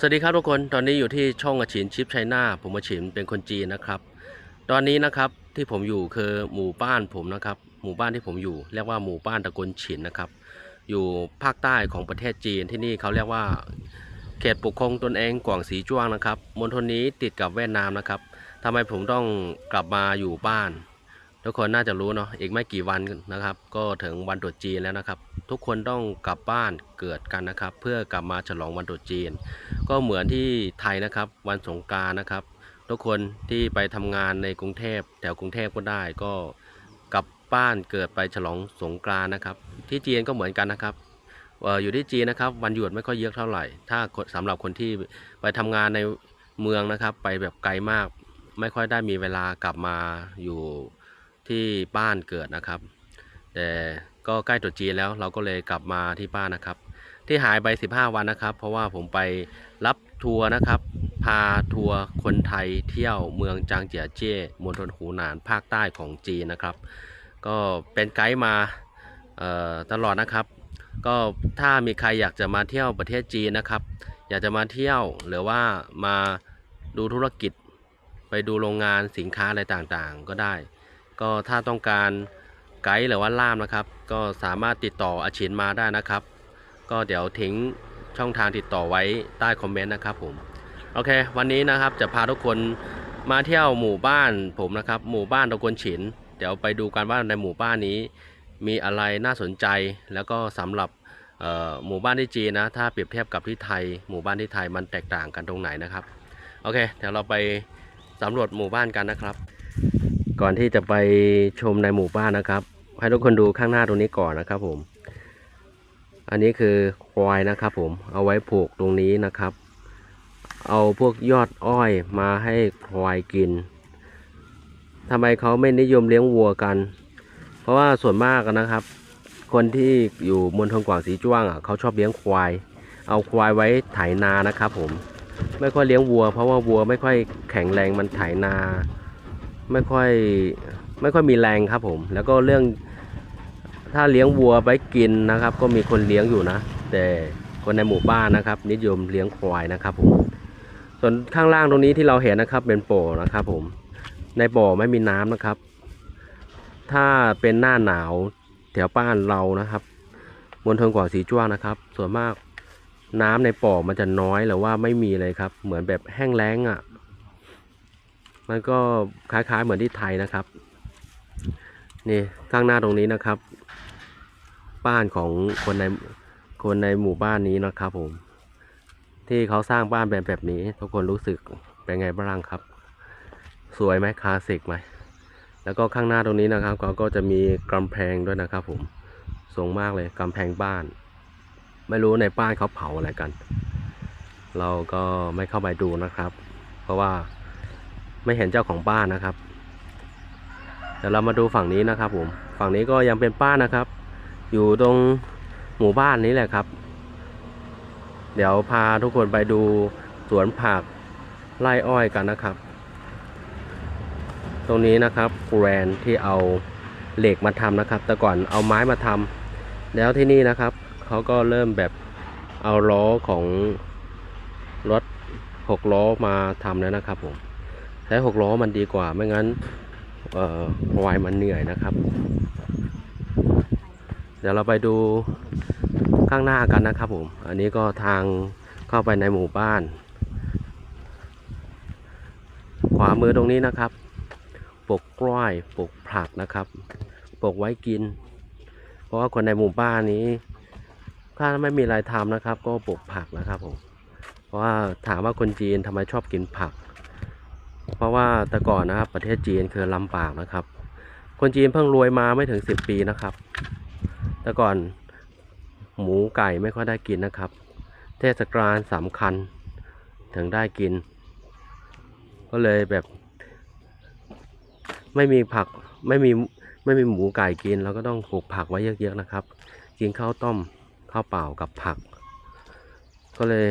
สวัสดีครับทุกคน ตอนนี้อยู่ที่ช่องอาชินชิปไชน่า ผมอาชินเป็นคนจีนนะครับ ตอนนี้นะครับที่ผมอยู่คือหมู่บ้านผมนะครับ หมู่บ้านที่ผมอยู่ เรียกว่าหมู่บ้านตะกลฉินนะครับ อยู่ภาคใต้ของประเทศจีนที่นี่เขาเรียกว่า เขตปกครองตนเองกวางสีจ้วงนะครับ มณฑลนี้ติดกับเวียดนามนะครับทำไมผมต้องกลับมาอยู่บ้าน ทุกคนน่าจะรู้เนาะอีกไม่กี่วันนะครับ ก็ถึงวันตรุษจีนแล้วนะครับ ทุกคนต้องกลับบ้านเกิดกันนะครับ เพื่อกลับมาฉลองวันตรุษจีน ก็เหมือนที่ไทยนะครับ วันสงกรารนะครับ ทุกคนที่ไปทำงานในกรุงเทพแถวกรุงเทพก็ได้ก็กลับบ้านเกิดไปฉลองสงกรานต์นะครับ ที่จีนก็เหมือนกันนะครับอยู่ที่จีนนะครับวันหยุดไม่ค่อยเยอะเท่าไหร่ ถ้าคนสำหรับคนที่ไปทำงานในเมืองนะครับ ไปแบบไกลมาก ไม่ค่อยได้มีเวลากลับมาอยู่ ที่บ้านเกิดนะครับ แต่ก็ใกล้ตรุษจีนแล้วเราก็เลยกลับมาที่บ้านนะครับ ที่หายไป 15 วันนะครับ เพราะว่าผมไปรับทัวร์นะครับ พาทัวร์คนไทยเที่ยวเมืองจางเจียเจ้มณฑลหูหนานภาคใต้ของจีนนะครับ ก็เป็นไกด์มาตลอดนะครับ ก็ถ้ามีใครอยากจะมาเที่ยวประเทศจีนนะครับ อยากจะมาเที่ยวหรือว่ามาดูธุรกิจไปดูโรงงานสินค้าอะไรต่างๆ ก็ได้ ก็ถ้าต้องการไกด์หรือว่าล่ามนะครับ ก็สามารถติดต่ออาชินมาได้นะครับ ก็เดี๋ยวทิ้งช่องทางติดต่อไว้ใต้คอมเมนต์นะครับผมโอเค วันนี้นะครับจะพาทุกคนมาเที่ยวหมู่บ้านผมนะครับ หมู่บ้านตะกวนฉิน เดี๋ยวไปดูกันว่าในหมู่บ้านนี้ มีอะไรน่าสนใจแล้วก็สำหรับหมู่บ้านที่จีนนะ ถ้าเปรียบเทียบกับที่ไทย หมู่บ้านที่ไทยมันแตกต่างกันตรงไหนนะครับ โอเค เดี๋ยวเราไปสำรวจหมู่บ้านกันนะครับ ก่อนที่จะไปชมในหมู่บ้านนะครับ ให้ทุกคนดูข้างหน้าตรงนี้ก่อนนะครับผม อันนี้คือควายนะครับผมเอาไว้ผูกตรงนี้นะครับ เอาพวกยอดอ้อยมาให้ควายกินทำไมเขาไม่นิยมเลี้ยงวัวกัน เพราะว่าส่วนมากนะครับ คนที่อยู่มณฑลกวางสีจ้วงอะเขาชอบเลี้ยงควาย เอาควายไว้ไถนานะครับผม ไม่ค่อยเลี้ยงวัว เพราะว่าวัวไม่ค่อยแข็งแรงมันไถนา ไม่ค่อยไม่ค่อยมีแรงครับผม แล้วก็เรื่องถ้าเลี้ยงวัวไว้กินนะครับ ก็มีคนเลี้ยงอยู่นะ แต่คนในหมู่บ้านนะครับ นิยมเลี้ยงควายนะครับผมส่วนข้างล่างตรงนี้ที่เราเห็นนะครับ เป็นโป่นะครับ ผม ในบ่อไม่มีน้ำนะครับ ถ้าเป็นหน้าหนาวแถวบ้านเรานะครับมณฑลกว่าสีจ้วงนะครับ ส่วนมากน้ำในป่อมันจะน้อยหรือว่าไม่มีเลยครับ เหมือนแบบแห้งแล้งอะ่ะ มันก็คล้ายๆเหมือนที่ไทยนะครับ นี่ข้างหน้าตรงนี้นะครับ บ้านของคนในคนในหมู่บ้านนี้นะครับผม ที่เขาสร้างบ้านแบบแบบนี้ ทุกคนรู้สึกเป็นไงบ้างครับ สวยไหมคลาสสิกไหมแล้วก็ข้างหน้าตรงนี้นะครับเขาก็จะมีกำแพงด้วยนะครับ ผมสูงมากเลยกำแพงบ้าน ไม่รู้ในบ้านเขาเผาอะไรกัน เราก็ไม่เข้าไปดูนะครับ เพราะว่า ไม่เห็นเจ้าของบ้านนะครับ เดี๋ยวเรามาดูฝั่งนี้นะครับผม ฝั่งนี้ก็ยังเป็นบ้านะครับ อยู่ตรงหมู่บ้านนี้แหละครับ เดี๋ยวพาทุกคนไปดูสวนผักไร่อ้อยกันนะครับ ตรงนี้นะครับแกรนที่เอาเหล็กมาทำนะครับ แต่ก่อนเอาไม้มาทำแล้วที่นี่นะครับเขาก็เริ่มแบบเอาล้อของรถหกล้อมาทำแล้วนะครับผม ใช้หกล้อมันดีกว่า ไม่งั้นควายมันเหนื่อยนะครับ เดี๋ยวเราไปดูข้างหน้ากันนะครับผม อันนี้ก็ทางเข้าไปในหมู่บ้าน ขวามือตรงนี้นะครับปลูกกล้วยปลูกผักนะครับปลูกไว้กิน เพราะว่าคนในหมู่บ้านนี้ ถ้าไม่มีอะไรทำนะครับ ก็ปลูกผักนะครับผม เพราะว่าถามว่าคนจีนทำไมชอบกินผัก เพราะว่าแต่ก่อนนะครับประเทศจีนคือลำบากนะครับ คนจีนเพิ่งรวยมาไม่ถึงสิบปีนะครับ แต่ก่อนหมูไก่ไม่ค่อยได้กินนะครับ เทศกาลสำคัญถึงได้กิน ก็เลยแบบ ไม่มีผักไม่มีไม่มีหมูไก่กินเราก็ต้องปลูกผักไว้เยอะๆนะครับ กินข้าวต้มข้าวเปล่ากับผัก ก็เลย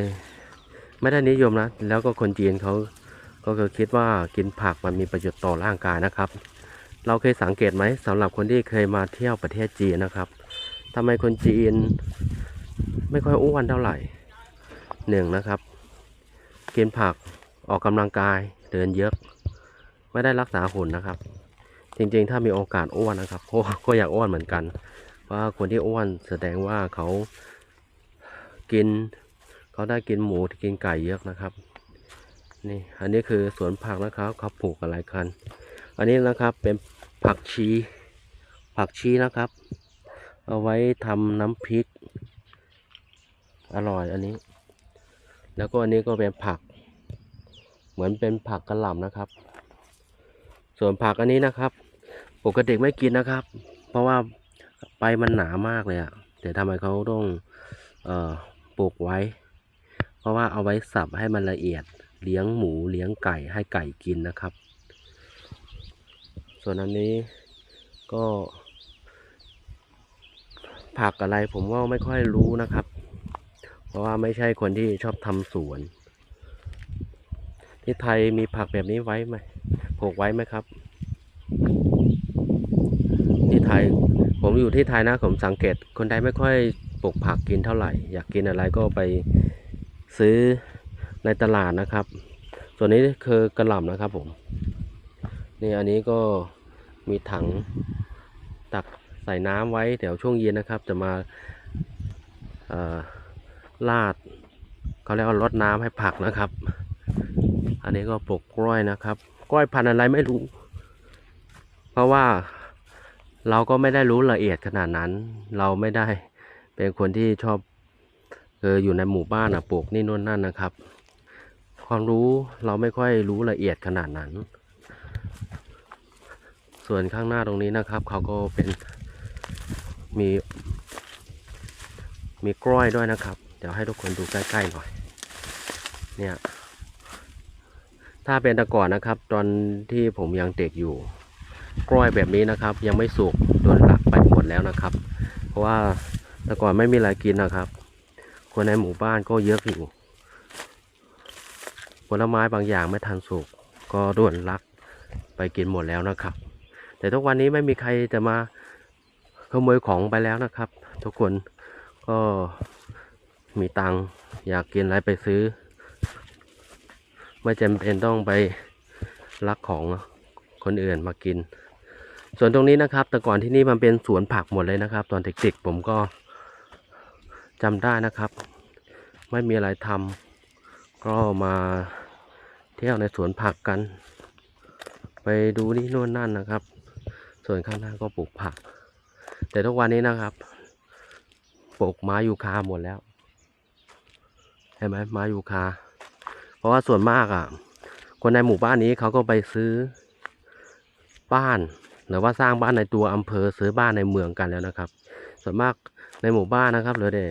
ไม่ได้นิยมนะ แล้วก็คนจีนเขา ก็คือคิดว่ากินผักมันมีประโยชน์ต่อร่างกายนะครับ เราเคยสังเกตไหมสำหรับคนที่เคยมาเที่ยวประเทศจีนนะครับทำไมคนจีนไม่ค่อยอ้วนเท่าไหร่หนึ่งนะครับ กินผักออกกำลังกายเดินเยอะ ไม่ได้รักษาหุ่นนะครับ จริงๆ ถ้ามีโอกาสอ้วนนะครับก็ก็อยากอ้วนเหมือนกันเพราะว่าคนที่อ้วนแสดงว่าเขากิน เขาได้กินหมูกินไก่เยอะนะครับ นี่อันนี้คือสวนผักนะครับเขาปลูกอะไรกัน อันนี้นะครับเป็นผักชี ผักชีนะครับ เอาไว้ทำน้ำพริก อร่อยอันนี้ แล้วก็อันนี้ก็เป็นผัก เหมือนเป็นผักกระหล่ำนะครับ ส่วนผักอันนี้นะครับ ปกติไม่กินนะครับ เพราะว่าใบมันหนามากเลยอะแต่ทำไมเขาต้องเอ่อปลูกไว้ เพราะว่าเอาไว้สับให้มันละเอียด เลี้ยงหมูเลี้ยงไก่ให้ไก่กินนะครับ ส่วนอันนี้ก็ ผักอะไรผมก็ไม่ค่อยรู้นะครับ เพราะว่าไม่ใช่คนที่ชอบทำสวนที่ไทยมีผักแบบนี้ไว้ไหมปลูกไว้ไหมครับ ที่ไทยผมอยู่ที่ไทยนะผมสังเกต คนไทยไม่ค่อยปลูกผักกินเท่าไหร่ อยากกินอะไรก็ไปซื้อ ในตลาดนะครับ ส่วนนี้คือกระหล่ำนะครับผมนี่อันนี้ก็มีถังตักใส่น้ำไว้เดี๋ยวช่วงเย็นนะครับ จะมาลาดเขาเรียกว่ารดน้ำให้ผักนะครับ อันนี้ก็ปลูกกล้วยนะครับ กล้วยพันธุ์อะไรไม่รู้ เพราะว่าเราก็ไม่ได้รู้ละเอียดขนาดนั้น เราไม่ได้เป็นคนที่ชอบเอออยู่ในหมู่บ้านอะปลูกนี่โน่นนั่นนะครับ ความรู้เราไม่ค่อยรู้ละเอียดขนาดนั้น ส่วนข้างหน้าตรงนี้นะครับ เขาก็เป็นมี มีกล้วยด้วยนะครับ เดี๋ยวให้ทุกคนดูใกล้ๆหน่อย เนี่ย ถ้าเป็นต่ก่อนนะครับ ตอนที่ผมยังเด็กอยู่ กล้วยแบบนี้นะครับ ยังไม่สุกโดนลักไปหมดแล้วนะครับ เพราะว่าแต่ก่อนไม่มีอะไรกินนะครับ คนในหมู่บ้านก็เยอะอยู่ ผลไม้บางอย่างไม่ทันสุกก็โดนลักไปกินหมดแล้วนะครับ แต่ทุกวันนี้ไม่มีใครจะมาขโมยของไปแล้วนะครับ ทุกคนก็มีตังอยากกินอะไรไปซื้อ ไม่จำเป็นต้องไปลักของคนอื่นมากิน ส่วนตรงนี้นะครับ แต่ก่อนที่นี่มันเป็นสวนผักหมดเลยนะครับ ตอนเด็กๆผมก็จำได้นะครับ ไม่มีอะไรทำ ก็มาเที่ยวในสวนผักกัน ไปดูนี่โน่นนั่นนะครับ ส่วนข้างหน้าก็ปลูกผัก แต่ทุกวันนี้นะครับปลูกไม้ยูคาหมดแล้วเห็นไหมไม้ยูคา เพราะว่าส่วนมากอะ คนในหมู่บ้านนี้เขาก็ไปซื้อบ้านหรือว่าสร้างบ้านในตัวอำเภอซื้อบ้านในเมืองกันแล้วนะครับ ส่วนมากในหมู่บ้านนะครับเหลือแต่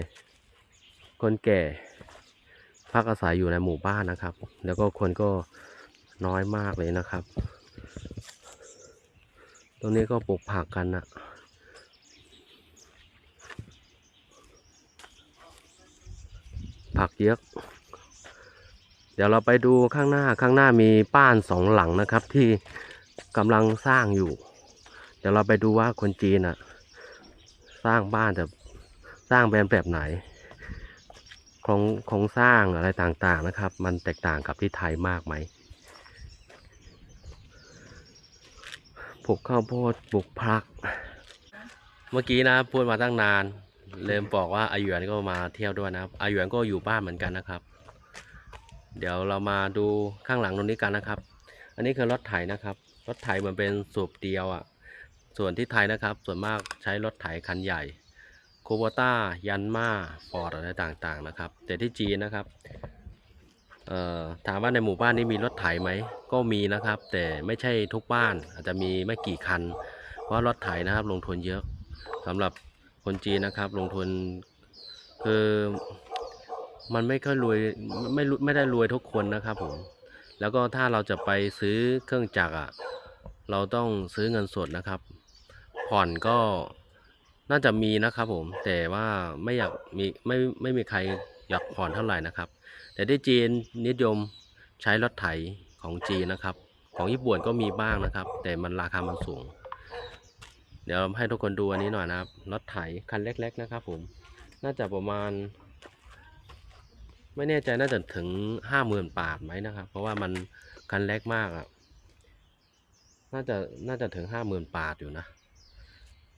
คนแก่ พักอาศัยอยู่ในหมู่บ้านนะครับ แล้วก็คนก็น้อยมากเลยนะครับ ตรงนี้ก็ปลูกผักกันนะผักเยอะ เดี๋ยวเราไปดูข้างหน้าข้างหน้ามีบ้านสองหลังนะครับ ที่กำลังสร้างอยู่ เดี๋ยวเราไปดูว่าคนจีนอะสร้างบ้านจะสร้างแบบแบบไหน โครงโครงสร้างอะไรต่างๆนะครับ มันแตกต่างกับที่ไทยมากไหมปลูกข้าวโพดปลูกผัก เมื่อกี้นะพูดมาตั้งนานเริ่มบอกว่าอาหยวนก็มาเที่ยวด้วยนะครับอาหยวนก็อยู่บ้านเหมือนกันนะครับ เดี๋ยวเรามาดูข้างหลังตรงนี้กันนะครับ อันนี้คือรถไถนะครับรถไถมันเป็นสูบเดียวอะ่ะ ส่วนที่ไทยนะครับ ส่วนมากใช้รถไถคันใหญ่ โคโบต้ายันมาฟอร์ดอะไรต่างๆนะครับ แต่ที่จีนนะครับถามว่าในหมู่บ้านนี้มีรถไถไหม ก็มีนะครับ แต่ไม่ใช่ทุกบ้านอาจจะมีไม่กี่คัน เพราะรถไถนะครับ ลงทุนเยอะสำหรับคนจีนนะครับ ลงทุนคือมันไม่ค่อยรวยไม่ไม่ได้รวยทุกคนนะครับผมแล้วก็ถ้าเราจะไปซื้อเครื่องจักรอะเราต้องซื้อเงินสดนะครับ ผ่อนก็ น่าจะมีนะครับผมแต่ว่าไม่อยากมีไม่ไม่มีใครอยากผ่อนเท่าไหร่นะครับ แต่ที่จีนนิยมใช้รถไถของจีนนะครับ ของญี่ปุ่นก็มีบ้างนะครับ แต่มันราคามันสูง เดี๋ยวให้ทุกคนดูอันนี้หน่อยนะครับรถไถคันเล็ก ๆนะครับ ผม น่าจะประมาณ ไม่แน่ใจน่าจะถึงห้าหมื่นบาทไหมนะครับ เพราะว่ามันคันเล็กมากอะ่ะน่าจะน่าจะถึงห้าหมื่นบาทอยู่นะ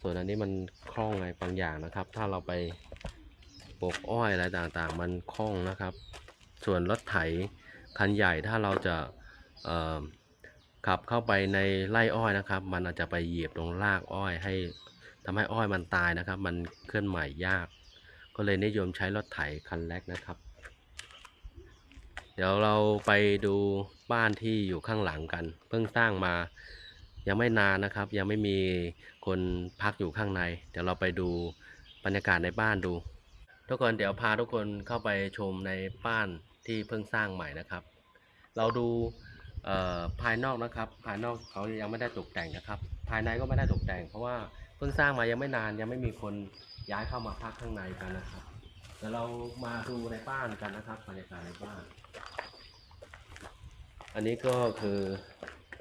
ส่วนอันนี้มันคล่องไงบางอย่างนะครับ ถ้าเราไปปลูกอ้อยอะไรต่างๆ มันคล่องนะครับ ส่วนรถไถคันใหญ่ถ้าเราจะขับเข้าไปในไร่อ้อยนะครับ มันอาจจะไปเหยียบตรงรากอ้อยให้ทำให้อ้อยมันตายนะครับ มันเคลื่อนไหวยาก ก็เลยนิยมใช้รถไถคันเล็กนะครับ เดี๋ยวเราไปดูบ้านที่อยู่ข้างหลังกัน เพิ่งสร้างมา ยังไม่นานนะครับ ยังไม่มีคนพักอยู่ข้างใน เดี๋ยวเราไปดูบรรยากาศในบ้านดู ทุกคนเดี๋ยวพาทุกคนเข้าไปชมในบ้านที่เพิ่งสร้างใหม่นะครับ เราดูภายนอกนะครับ ภายนอกเขายังไม่ได้ตกแต่งนะครับ ภายในก็ไม่ได้ตกแต่ง เพราะว่าเพิ่งสร้างมายังไม่นานยังไม่มีคนย้ายเข้ามาพักข้างในกันนะครับเดี๋ยวเรามาดูในบ้านกันนะครับบรรยากาศในบ้าน อันนี้ก็คือ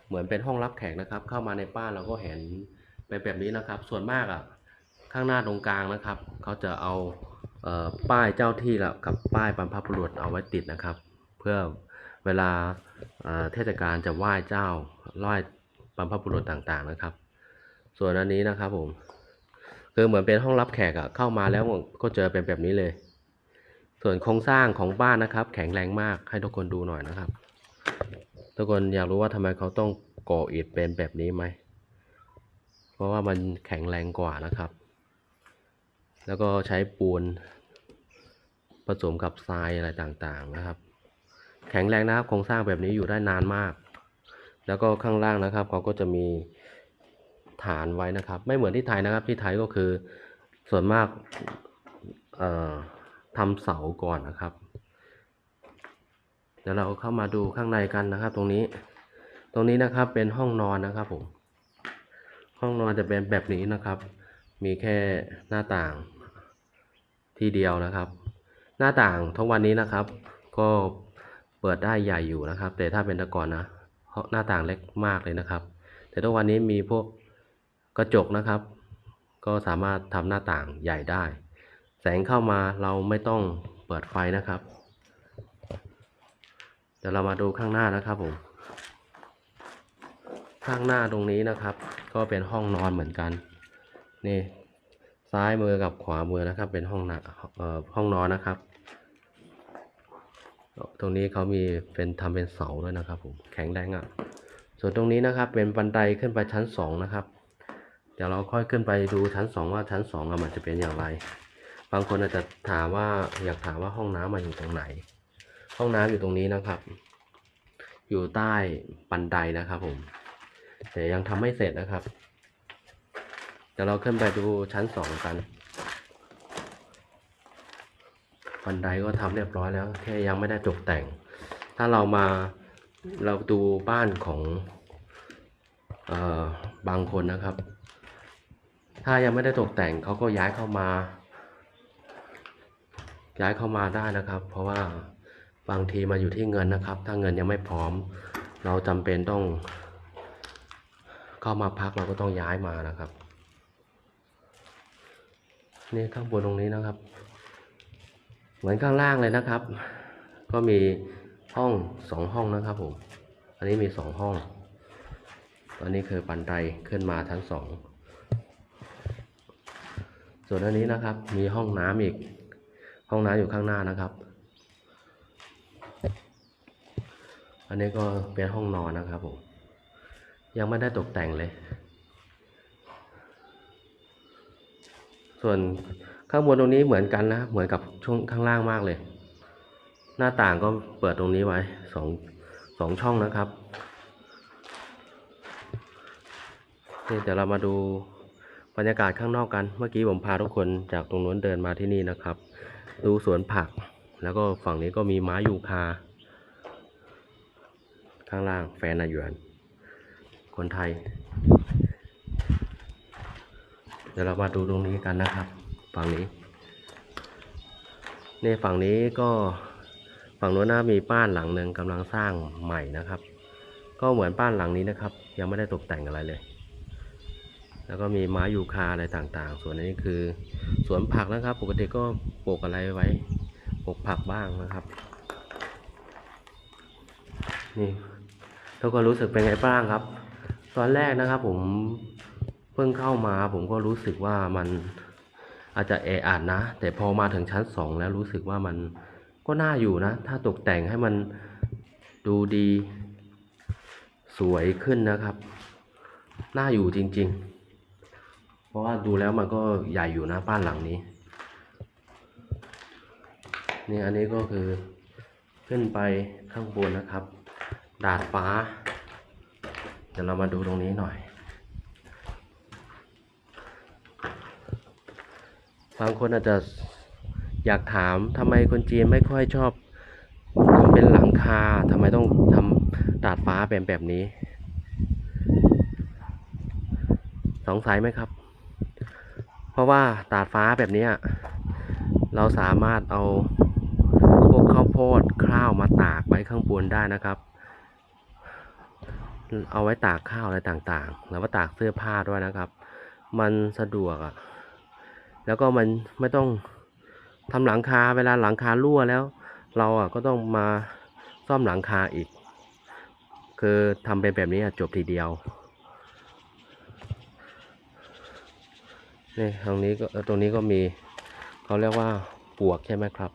เหมือนเป็นห้องรับแขกนะครับ เข้ามาในบ้านเราก็เห็นเป็นแบบนี้นะครับ ส่วนมากอะข้างหน้าตรงกลางนะครับเขาจะเอาเออป้ายเจ้าที่ละกับป้ายบรรพบุรุษเอาไว้ติดนะครับ เพื่อเวลาเเทศกาลจะไหว้เจ้าไหว้บรรพบุรุษต่างๆนะครับ ส่วนอันนี้นะครับผมคือเหมือนเป็นห้องรับแขกอะเข้ามาแล้วก็เจอเป็นแบบนี้เลย ส่วนโครงสร้างของบ้านนะครับ แข็งแรงมากให้ทุกคนดูหน่อยนะครับ ทุกคนอยากรู้ว่าทำไมเขาต้องก่ออิฐเป็นแบบนี้ไหม เพราะว่ามันแข็งแรงกว่านะครับ แล้วก็ใช้ปูนผสมกับทรายอะไรต่างๆนะครับ แข็งแรงนะครับโครงสร้างแบบนี้อยู่ได้นานมาก แล้วก็ข้างล่างนะครับเขาก็จะมีฐานไว้นะครับ ไม่เหมือนที่ไทยนะครับที่ไทยก็คือส่วนมากทำเสาก่อนนะครับ ดี๋ยวเราเข้ามาดูข้างในกันนะครับ ตรงนี้ ตรงนี้นะครับเป็นห้องนอนนะครับผมห้องนอนจะเป็นแบบนี้นะครับ มีแค่หน้าต่างที่เดียวนะครับ หน้าต่างทุกวันนี้นะครับ ก็เปิดได้ใหญ่อยู่นะครับ แต่ถ้าเป็นต่ก่อนนะหน้าต่างเล็กมากเลยนะครับ แต่ทุกวันนี้มีพวกกระจกนะครับ ก็สามารถทำหน้าต่างใหญ่ได้ แสงเข้ามาเราไม่ต้องเปิดไฟนะครับ เดี๋ยวเรามาดูข้างหน้านะครับผมข้างหน้าตรงนี้นะครับ ก็เป็นห้องนอนเหมือนกันนี่ซ้ายมือกับขวามือนะครับ เป็นห้องนะเอ่อห้องนอนนะครับ ตรงนี้เขามีเป็นทำเป็นเสาด้วยนะครับผมแข็งแรงอะ ส่วนตรงนี้นะครับเป็นบันไดขึ้นไปชั้นสองนะครับ เดี๋ยวเราค่อยขึ้นไปดูชั้นสองว่าชั้นสองอะมันจะเป็นอย่างไร บางคนอาจจะถามว่าอยากถามว่าห้องน้ำมาอยู่ตรงไหน ห้องน้ำอยู่ตรงนี้นะครับ อยู่ใต้บันไดนะครับผมแต่ยังทำไม่เสร็จนะครับเดี๋ยวเราขึ้นไปดูชั้นสองกัน บันไดก็ทำเรียบร้อยแล้ว แค่ยังไม่ได้ตกแต่ง ถ้าเรามาเราดูบ้านของเอ่อบางคนนะครับ ถ้ายังไม่ได้ตกแต่งเขาก็ย้ายเข้ามา ย้ายเข้ามาได้นะครับ เพราะว่า บางทีมาอยู่ที่เงินนะครับ ถ้าเงินยังไม่พร้อม เราจำเป็นต้อง เข้ามาพักเราก็ต้องย้ายมานะครับ นี่ข้างบนตรงนี้นะครับ เหมือนข้างล่างเลยนะครับ ก็มีห้องสองห้องนะครับผม อันนี้มีสองห้องอันนี้คือบันไดขึ้นมาทั้งสอง ส่วนอันนี้นะครับ มีห้องน้ำอีก ห้องน้ำอยู่ข้างหน้านะครับ อันนี้ก็เป็นห้องนอนนะครับผม ยังไม่ได้ตกแต่งเลย ส่วนข้างบนตรงนี้เหมือนกันนะ เหมือนกับช่วงข้างล่างมากเลย หน้าต่างก็เปิดตรงนี้ไว้สองสองช่องนะครับนี่เดี๋ยวเรามาดูบรรยากาศข้างนอกกัน เมื่อกี้ผมพาทุกคนจากตรงนู้นเดินมาที่นี่นะครับ ดูสวนผัก แล้วก็ฝั่งนี้ก็มีม้ายูคา ข้างล่างแฟนอาหยวน คนไทย เดี๋ยวเรามาดูตรงนี้กันนะครับ ฝั่งนี้นี่ฝั่งนี้ก็ฝั่งโน้นนะมีบ้านหลังหนึ่งกำลังสร้างใหม่นะครับ ก็เหมือนบ้านหลังนี้นะครับ ยังไม่ได้ตกแต่งอะไรเลย แล้วก็มีไม้ยูคาอะไรต่างๆ ส่วนนี้คือสวนผักนะครับ ปกติก็ปลูกอะไรไว้ปลูกผักบ้างนะครับ นี่ ทุกคนรู้สึกเป็นไงบ้างครับ ตอนแรกนะครับ ผมเพิ่งเข้ามา ผมก็รู้สึกว่ามันอาจจะแออัดนะ แต่พอมาถึงชั้นสองแล้วรู้สึกว่ามันก็น่าอยู่นะ ถ้าตกแต่งให้มันดูดีสวยขึ้นนะครับ น่าอยู่จริง ๆ เพราะว่าดูแล้วมันก็ใหญ่อยู่นะบ้านหลังนี้นี่อันนี้ก็คือขึ้นไปข้างบนนะครับ ดาดฟ้า เดี๋ยวเรามาดูตรงนี้หน่อย บางคนอาจจะอยากถามทำไมคนจีนไม่ค่อยชอบทำเป็นหลังคาทำไมต้องทำดาดฟ้าเป็นแบบนี้ สงสัยไหมครับ เพราะว่าดาดฟ้าแบบนี้เราสามารถเอาพวกข้าวโพดข้าวมาตากไว้ข้างบนได้นะครับ เอาไว้ตากข้าวอะไรต่างๆ แล้วก็ตากเสื้อผ้าด้วยนะครับ มันสะดวกอะ่ะ แล้วก็มันไม่ต้องทำหลังคาเวลาหลังคารั่วแล้ว เราอะก็ต้องมาซ่อมหลังคาอีก คือทำเป็นแบบนี้จบทีเดียวนี่ตรงนี้ก็ตรงนี้ก็มีเขาเรียกว่าปวกใช่ไหมครับ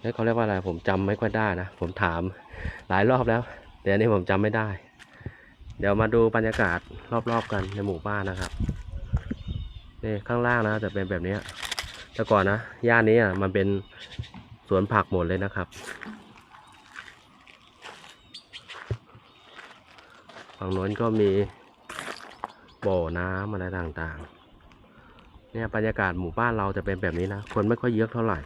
เอ้ยเขาเรียกว่าอะไรผมจำไม่ค่อยได้นะ ผมถามหลายรอบแล้ว แต่อันนี้ผมจำไม่ได้ เดี๋ยวมาดูบรรยากาศรอบๆกันในหมู่บ้านนะครับนี่ข้างล่างนะจะเป็นแบบนี้แต่ก่อนนะย่านนี้อะมันเป็นสวนผักหมดเลยนะครับฝั่งโน้นก็มีบ่อน้ำอะไรต่างๆ เนี่ยบรรยากาศหมู่บ้านเราจะเป็นแบบนี้นะ คนไม่ค่อยเยอะเท่าไหร่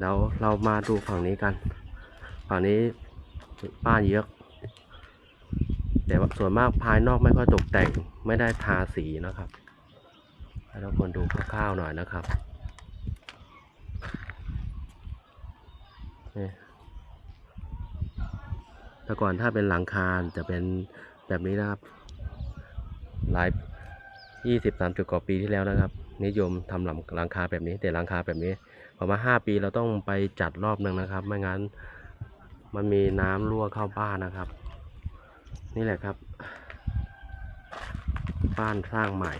เดี๋ยวเรามาดูฝั่งนี้กัน ฝั่งนี้บ้านเยอะแต่ว่าส่วนมากภายนอกไม่ค่อยตกแต่งไม่ได้ทาสีนะครับให้ทุกคนดูคร่าวๆหน่อยนะครับนี่แต่ก่อนถ้าเป็นหลังคาจะเป็นแบบนี้นะครับ หลายยี่สิบสามสิบกว่าปีที่แล้วนะครับ นิยมทำหลังหลังคาแบบนี้ แต่หลังคาแบบนี้ ประมาณห้าปีเราต้องไปจัดรอบหนึ่งนะครับ ไม่งั้นมันมีน้ำรั่วเข้าบ้านนะครับ นี่แหละครับ บ้านสร้างใหม่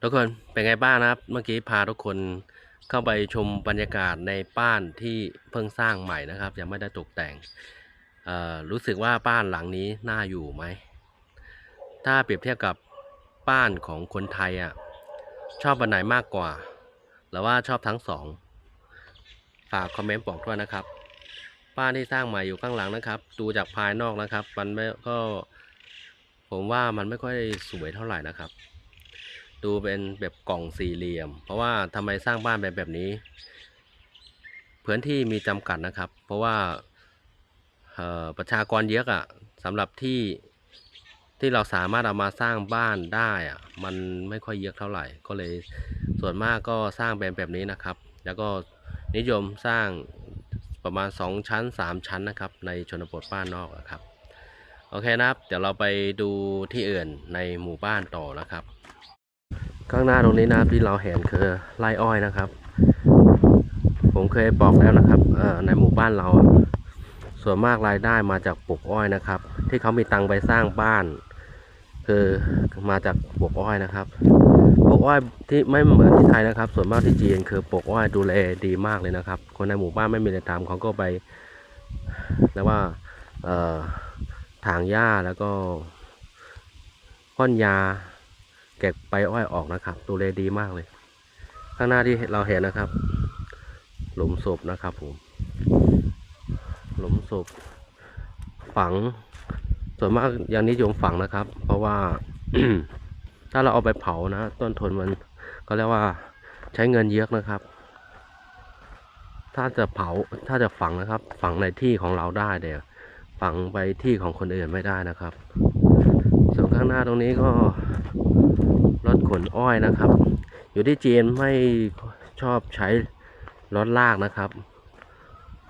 ทุกคนเป็นไงบ้างนะครับ เมื่อกี้พาทุกคนเข้าไปชมบรรยากาศในบ้านที่เพิ่งสร้างใหม่นะครับ ยังไม่ได้ตกแต่งรู้สึกว่าบ้านหลังนี้น่าอยู่ไหม ถ้าเปรียบเทียบกับบ้านของคนไทยอะชอบอันไหนมากกว่า หรือว่าชอบทั้งสองฝากคอมเมนต์บอกด้วยนะครับบ้านที่สร้างใหม่อยู่ข้างหลังนะครับ ดูจากภายนอกนะครับ มันไม่ก็ ผมว่ามันไม่ค่อยสวยเท่าไหร่นะครับ ดูเป็นแบบกล่องสี่เหลี่ยม เพราะว่าทำไมสร้างบ้านแบบแบบนี้พื้นที่มีจำกัดนะครับ เพราะว่าประชากรเยอะอะสำหรับที่ที่เราสามารถเอามาสร้างบ้านได้อะมันไม่ค่อยเยอะเท่าไหร่ก็เลย ส่วนมากก็สร้างแบบแบบนี้นะครับ แล้วก็นิยมสร้างประมาณ 2 ชั้น 3 ชั้นนะครับ ในชนบทบ้านนอกอะครับ โอเคนะครับ เดี๋ยวเราไปดูที่อื่นในหมู่บ้านต่อนะครับ ข้างหน้าตรงนี้นะครับที่เราเห็นคือไร่อ้อยนะครับ ผมเคยบอกแล้วนะครับเอ่อในหมู่บ้านเรา ส่วนมากรายได้มาจากปลูกอ้อยนะครับ ที่เขามีตังค์ไปสร้างบ้าน คือมาจากปลูกอ้อยนะครับ กอ้อยที่ไม่เหมือนที่ไทยนะครับ ส่วนมากที่จีนคือปลูกอ้อยดูแลดีมากเลยนะครับ คนในหมู่บ้านไม่มีอะไรทำเขาก็ไปเรียกว่าถางหญ้าแล้วก็พ่นยาเก็บใบอ้อยออกนะครับ ดูแลดีมากเลย ข้างหน้าที่เราเห็นนะครับ หลุมศพนะครับผมหลุมศพฝัง ส่วนมากอยังนิยมฝังนะครับ เพราะว่า ถ้าเราเอาไปเผานะ ต้นทุนมันก็เรียกว่าใช้เงินเยอะนะครับ ถ้าจะเผาถ้าจะฝังนะครับ ฝังในที่ของเราได้เดี๋ยวฝังไปที่ของคนอื่นไม่ได้นะครับ ส่วนข้างหน้าตรงนี้ก็รถขนอ้อยนะครับ อยู่ที่จีนไม่ชอบใช้รถลากนะครับ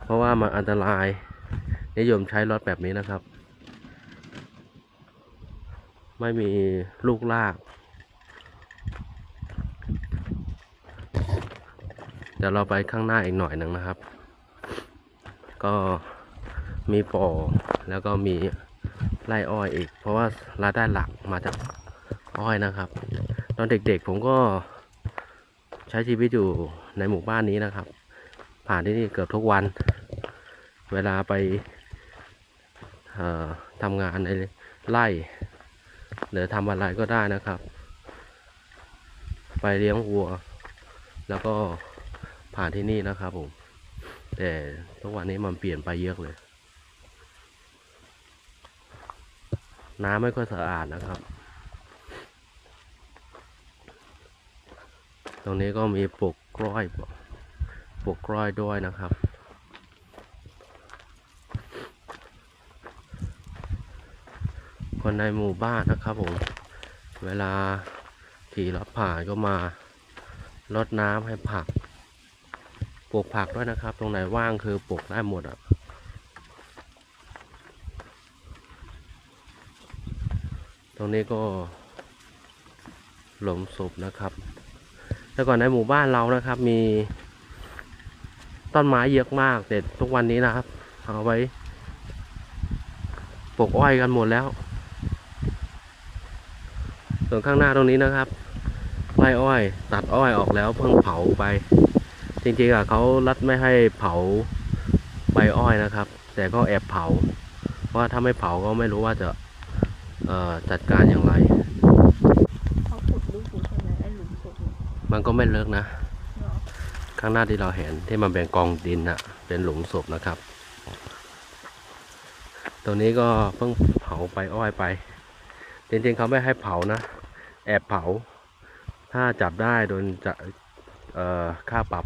เพราะว่ามันอันตราย นิยมใช้รถแบบนี้นะครับ ไม่มีลูกลาก ดี๋ยวเราไปข้างหน้าอีกหน่อยหนึ่งนะครับ ก็มีปอแล้วก็มีไร่อ้อยอีก เพราะว่ารายได้หลักมาจากอ้อยนะครับ ตอนเด็กๆผมก็ใช้ชีวิตอยู่ในหมู่บ้านนี้นะครับ ผ่านที่นี่เกือบทุกวัน เวลาไปทำงานในไร่หรือทำอะไรก็ได้นะครับ ไปเลี้ยงวัว แล้วก็ ผ่านที่นี่นะครับผม แต่ทุกวันนี้มันเปลี่ยนไปเยอะเลย น้ำไม่ค่อยสะอาดนะครับ ตรงนี้ก็มีปลูกกล้อยปลูกกล้อยด้วยนะครับคนในหมู่บ้านนะครับผม เวลาขี่รถผ่านก็มารดน้ำให้ผัก ลูกผักด้วยนะครับ ตรงไหนว่างคือปลูกได้หมดอะตรงนี้ก็ หลุมศพนะครับแต่ก่อนในหมู่บ้านเรานะครับ มี ต้นไม้เยอะมากแต่ทุกวันนี้นะครับ เอาไว้ปลูกอ้อยกันหมดแล้ว ส่วนข้างหน้าตรงนี้นะครับไร่อ้อย ตัดอ้อยออกแล้วเพิ่งเผาไป จริงๆอะเขารัดไม่ให้เผาใบอ้อยนะครับ แต่ก็แอบเผา เพราะว่าถ้าไม่เผาก็ไม่รู้ว่าจะเอ่อจัดการอย่างไรเขาขุดลึกใช่ไหมไอ้หลุมศพมันก็ไม่เลิกนะ ข้างหน้าที่เราเห็นที่มันเป็นกองดินอะเป็นหลุมศพนะครับ ตรงนี้ก็เพิ่งเผาไปอ้อยไป จริงๆเขาไม่ให้เผานะ แอบเผา ถ้าจับได้โดนจะค่าปรับ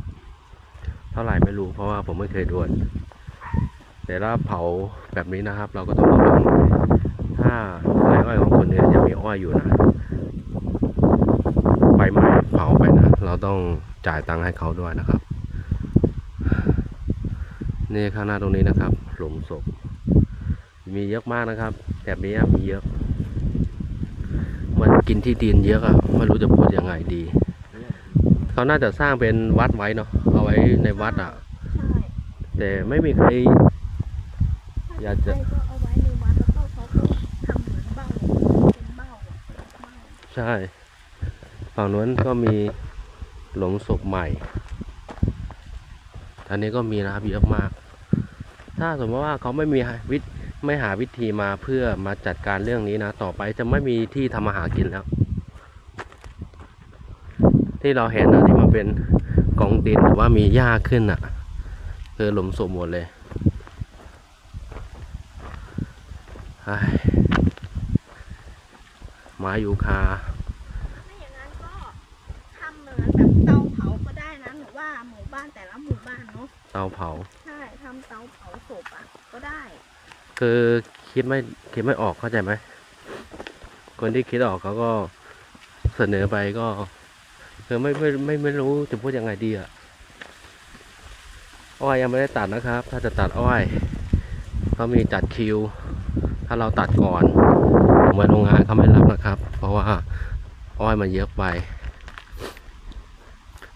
ท่าไหร่ไม่รู้เพราะว่าผมไม่เคยโดนแต่ถ้าเผาแบบนี้นะครับ เราก็ต้องระวังถ้าไร่อ้อยของคนเนี่ยยังมีอ้อยอยู่นะไฟไหม้เผาไปนะเราต้องจ่ายตังค์ให้เขาด้วยนะครับ นี่ข้างหน้าตรงนี้นะครับ หลุมศพ มีเยอะมากนะครับแถบนี้มีเยอะ มันกินที่ดินเยอะอะไม่รู้จะพูดยังไงดี เขาน่าจะสร้างเป็นวัดไว้เนาะ ไว้ในวัดอะใช่แต่ไม่มีใคร อยากจะใช่ก็เอาไว้ในวัดแล้วก็เขาก็ทำเหมือนเบ้าเป็นเบ้าอะเบ้าใช่ ฝั่งนู้นก็มีหลุมศพใหม่อันนี้ก็มีนะครับเยอะมาก ถ้าสมมติว่าเขาไม่มีวิธไม่หาวิธีมาเพื่อมาจัดการเรื่องนี้นะ ต่อไปจะไม่มีที่ทำมาหากินแล้ว ที่เราเห็นนะที่มันเป็น กองดินหรือว่ามีหญ้าขึ้นอะคือหลุมศพหมดเลยไอ้ยไม้ยูคาไม่อย่างนั้นก็ทำเหมือนแบบเตาเผาก็ได้นะหนูว่าหมู่บ้านแต่ละหมู่บ้านเนาะเตาเผา ใช่ทำเตาเผาศพอะก็ได้ คือคิดไม่คิดไม่ออกเข้าใจไหมคนที่คิดออกเขาก็เสนอไปก็ คือไม่ไม่ไม่ไม่รู้จะพูดยังไงดีอะอ้อยยังไม่ได้ตัดนะครับ ถ้าจะตัดอ้อยเขามีจัดคิว ถ้าเราตัดก่อนผมไปโรงงานเขาไม่รับนะครับ เพราะว่าอ้อยมันเยอะไป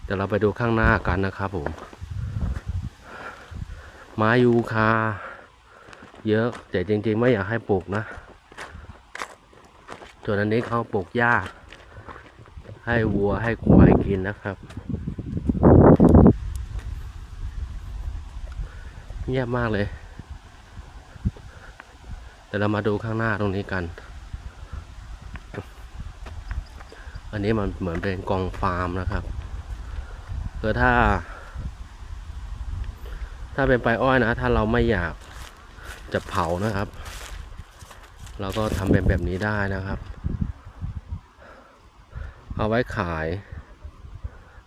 เดี๋ยวเราไปดูข้างหน้ากันนะครับผมไม้ยูคา เยอะแต่จริงๆ ไม่อยากให้ปลูกนะส่วนอันนี้เขาปลูกหญ้า ให้วัวให้ควายกินนะครับเงียบมากเลยเดี๋ยวเรามาดูข้างหน้าตรงนี้กัน อันนี้มันเหมือนเป็นกองฟาร์มนะครับคือถ้า ถ้าเป็นไปลายอ้อยนะ ถ้าเราไม่อยากจะเผานะครับ เราก็ทำเป็นแบบนี้ได้นะครับ เอาไว้ขาย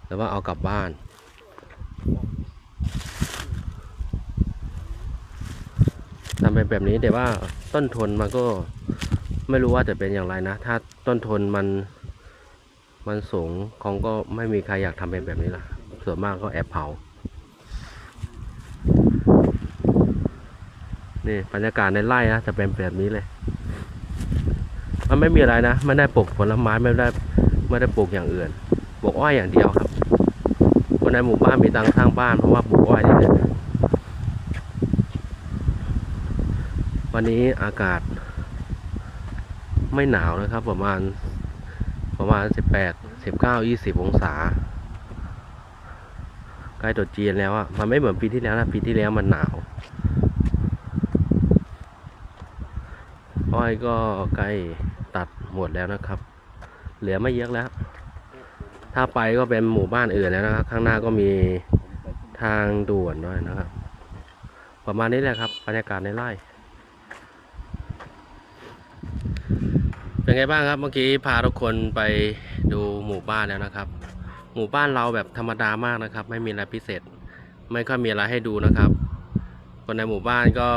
หรือว่าเอากลับบ้าน ทำเป็นแบบนี้แต่ว่าต้นทุนมันก็ไม่รู้ว่าจะเป็นอย่างไรนะ ถ้าต้นทุนมันมันสูงคงก็ไม่มีใครอยากทำเป็นแบบนี้ละส่วนมากก็แอบเผา นี่บรรยากาศในไร่นะจะเป็นแบบนี้เลย มันไม่มีอะไรนะ ไม่ได้ปลูกผลไม้ไม่ได้ ไม่ได้ปลูกอย่างอื่นปลูกอ้อยอย่างเดียวครับคนในหมู่บ้านมีตังค์สร้างบ้านเพราะว่าปลูกอ้อยนี่แหละวันนี้อากาศ ไม่หนาวนะครับ ประมาณประมาณสิบแปดสิบเก้ายี่สิบองศา ใกล้ตรุษจีนแล้วอะ มันไม่เหมือนปีที่แล้วนะปีที่แล้วมันหนาวอ้อยก็ใกล้ตัดหมดแล้วนะครับ เหลือไม่เยอะแล้ว ถ้าไปก็เป็นหมู่บ้านอื่นแล้วนะครับ ข้างหน้าก็มีทางด่วนด้วยนะครับ ประมาณนี้แหละครับบรรยากาศในไร่ เป็นไงบ้างครับเมื่อกี้พาทุกคนไปดูหมู่บ้านแล้วนะครับ หมู่บ้านเราแบบธรรมดามากนะครับ ไม่มีอะไรพิเศษ ไม่ค่อยมีอะไรให้ดูนะครับ คนในหมู่บ้านก็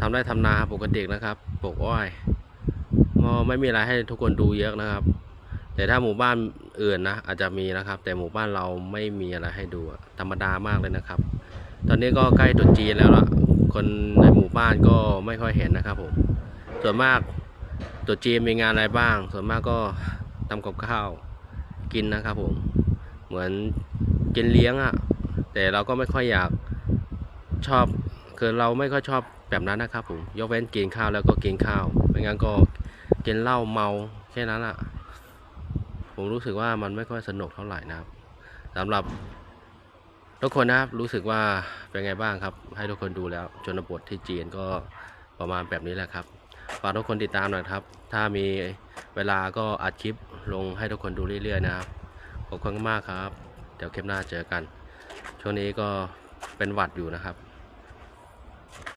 ทำได้ทำนาปกตินะครับปลูกอ้อย ก็ไม่มีอะไรให้ทุกคนดูเยอะนะครับ แต่ถ้าหมู่บ้านอื่นนะอาจจะมีนะครับ แต่หมู่บ้านเราไม่มีอะไรให้ดูธรรมดามากเลยนะครับ ตอนนี้ก็ใกล้ตุจีนแล้วล่ะคนในหมู่บ้านก็ไม่ค่อยเห็นนะครับผมส่วนมากตุจีนมีงานอะไรบ้าง ส่วนมากก็ทำกับข้าวกินนะครับผมเหมือนกินเลี้ยงอะ่ะแต่เราก็ไม่ค่อยอยากชอบคือเราไม่ค่อยชอบแบบนั้นนะครับผมยกเว้นกินข้าวแล้วก็กินข้าว ไม่งั้นก็ กินเหล้าเมาแค่นั้นอะ่ะผมรู้สึกว่ามันไม่ค่อยสนุกเท่าไหร่นะครับสำหรับทุกคนนะครับรู้สึกว่าเป็นไงบ้างครับ ให้ทุกคนดูแล้วชนบทที่จีนก็ประมาณแบบนี้แหละครับฝากทุกคนติดตามหน่อยครับ ถ้ามีเวลาก็อัดคลิปลงให้ทุกคนดูเรื่อยๆนะครับขอบคุณมากครับ เดี๋ยวคลิปหน้าเจอกัน ช่วงนี้ก็เป็นหวัดอยู่นะครับ